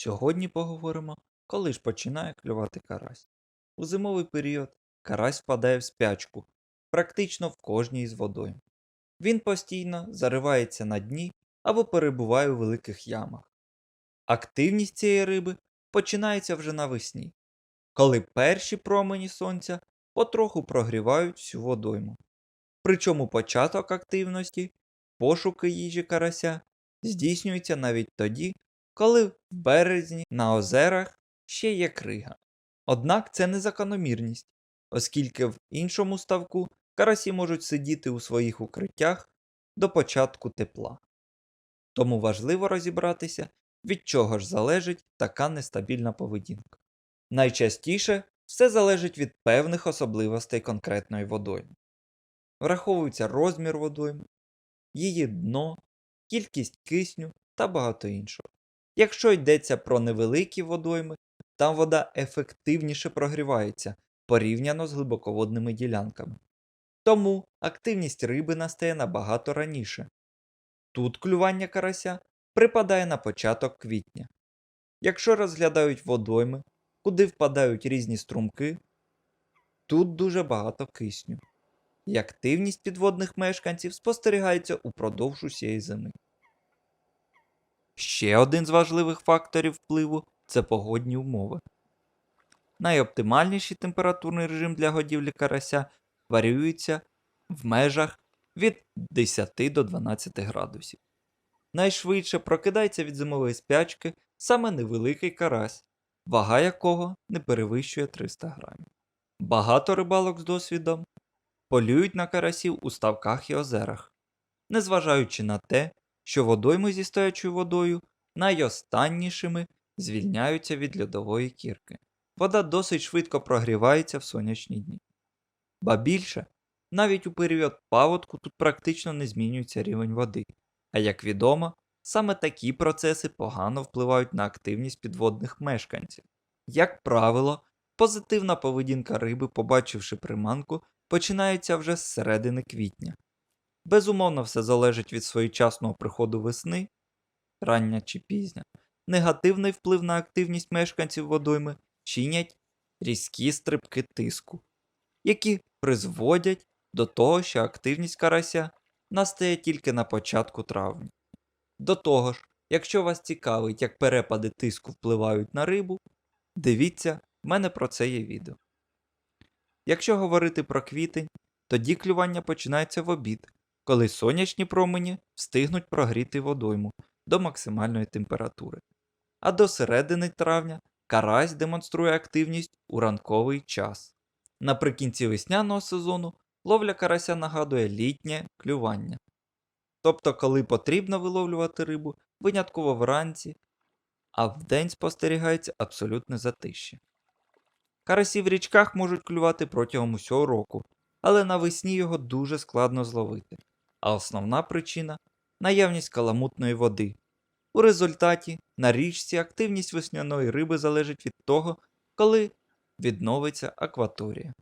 Сьогодні поговоримо, коли ж починає клювати карась. У зимовий період карась впадає в спячку, практично в кожній із водойм. Він постійно заривається на дні або перебуває у великих ямах. Активність цієї риби починається вже навесні, коли перші промені сонця потроху прогрівають всю водойму. Причому початок активності, пошуки їжі карася здійснюється навіть тоді, коли в березні на озерах ще є крига. Однак це не закономірність, оскільки в іншому ставку карасі можуть сидіти у своїх укриттях до початку тепла. Тому важливо розібратися, від чого ж залежить така нестабільна поведінка. Найчастіше все залежить від певних особливостей конкретної водойми. Враховується розмір водойми, її дно, кількість кисню та багато іншого. Якщо йдеться про невеликі водойми, там вода ефективніше прогрівається порівняно з глибоководними ділянками. Тому активність риби настає набагато раніше. Тут клювання карася припадає на початок квітня. Якщо розглядають водойми, куди впадають різні струмки, тут дуже багато кисню. І активність підводних мешканців спостерігається упродовж усієї зими. Ще один з важливих факторів впливу це погодні умови. Найоптимальніший температурний режим для годівлі карася варіюється в межах від 10 до 12 градусів. Найшвидше прокидається від зимової спячки саме невеликий карась, вага якого не перевищує 300 грамів. Багато рибалок з досвідом полюють на карасів у ставках і озерах, незважаючи на те, що водойми зі стоячою водою найостаннішими звільняються від льодової кірки. Вода досить швидко прогрівається в сонячні дні. Ба більше, навіть у період паводку тут практично не змінюється рівень води, а як відомо, саме такі процеси погано впливають на активність підводних мешканців. Як правило, позитивна поведінка риби, побачивши приманку, починається вже з середини квітня. Безумовно, все залежить від своєчасного приходу весни, рання чи пізня. Негативний вплив на активність мешканців водойми чинять різкі стрибки тиску, які призводять до того, що активність карася настає тільки на початку травня. До того ж, якщо вас цікавить, як перепади тиску впливають на рибу, дивіться, в мене про це є відео. Якщо говорити про квітень, тоді клювання починається в обід, коли сонячні промені встигнуть прогріти водойму до максимальної температури. А до середини травня карась демонструє активність у ранковий час. Наприкінці весняного сезону ловля карася нагадує літнє клювання. Тобто, коли потрібно виловлювати рибу винятково вранці, а вдень спостерігається абсолютне затище. Карасі в річках можуть клювати протягом усього року, але навесні його дуже складно зловити. А основна причина наявність каламутної води. У результаті на річці активність весняної риби залежить від того, коли відновиться акваторія.